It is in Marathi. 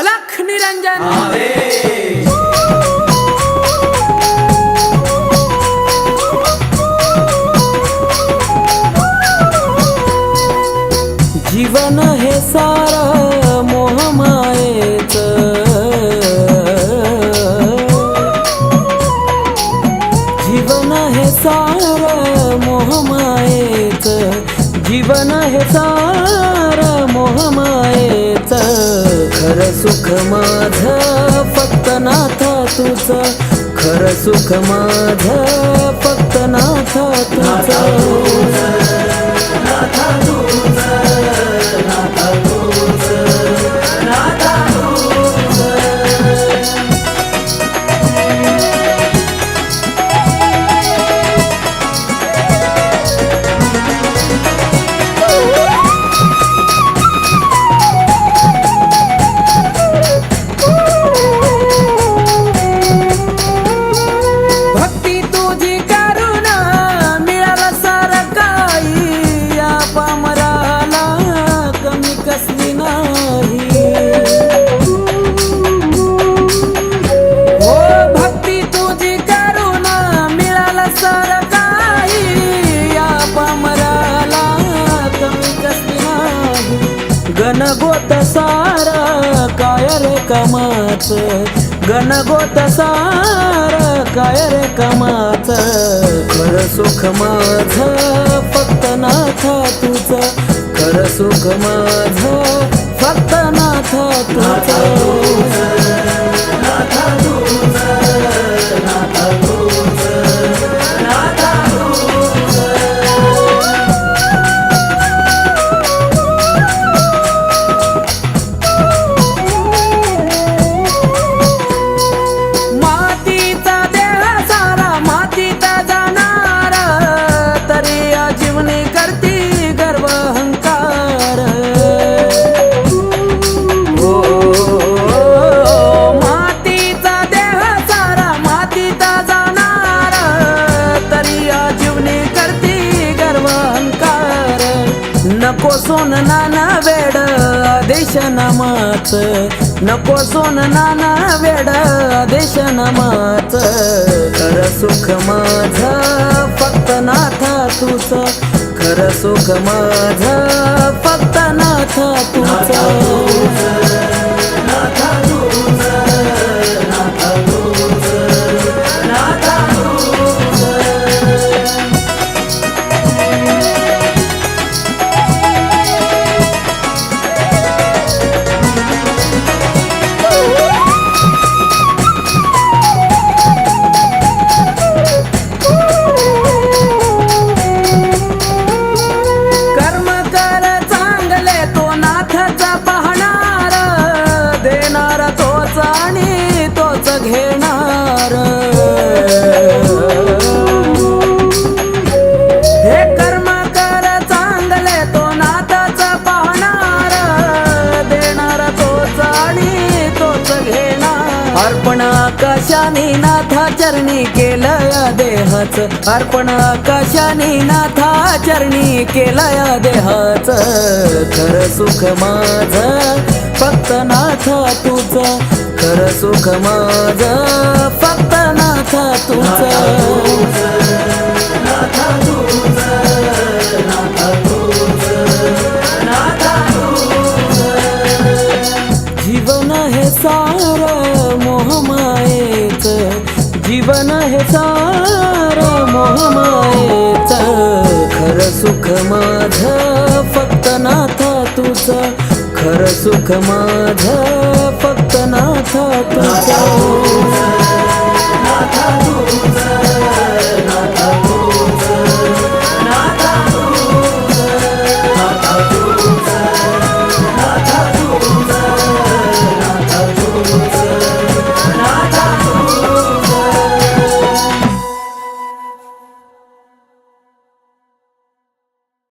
अलख निरंजन। जीवन हे सार मोहमायेच। जीवन हे सार मोहमायेच। जीवन हे सार मोहमायेच। खर सुख माझ फक्त नाथा तुझ. खर सुख माझ फक्त नाथा तुझ. नाथा तुझ नाथा गणगोत सार काय रे कमाच? गणगोत सार काय रे कमाच? खर सुख माझ फक्त नाथा तुझ. खर सुख माझ फक्त नाथा तुझ. सोन नाना वेड देश नामाच. नको सोन नाना वेड देश नामाच. खर सुख माझ फक्त नाथा तुझ खर सुख माझ फक्त नाथा तुझ तू नाथाचा पाहणार देणार तोच आणि तोच घेणार. हे कर्म कर चांगले तो नाथाचा पाहणार देणार तोच आणि तोच घेणार. अर्पण आकाशाने नाथा चरणी केलं देहाच. अर्पण आकाशाने नाथा चरणी केला या देहाच. खर सुख माझ फक्त नाथा तुझ. खर सुख माझ फक्त नाथा तुझ. मायेचा मोहमायेचा. खर सुख माझ फक्त नाथा तुझा. खर सुख माझ फक्त नाथा तुझा.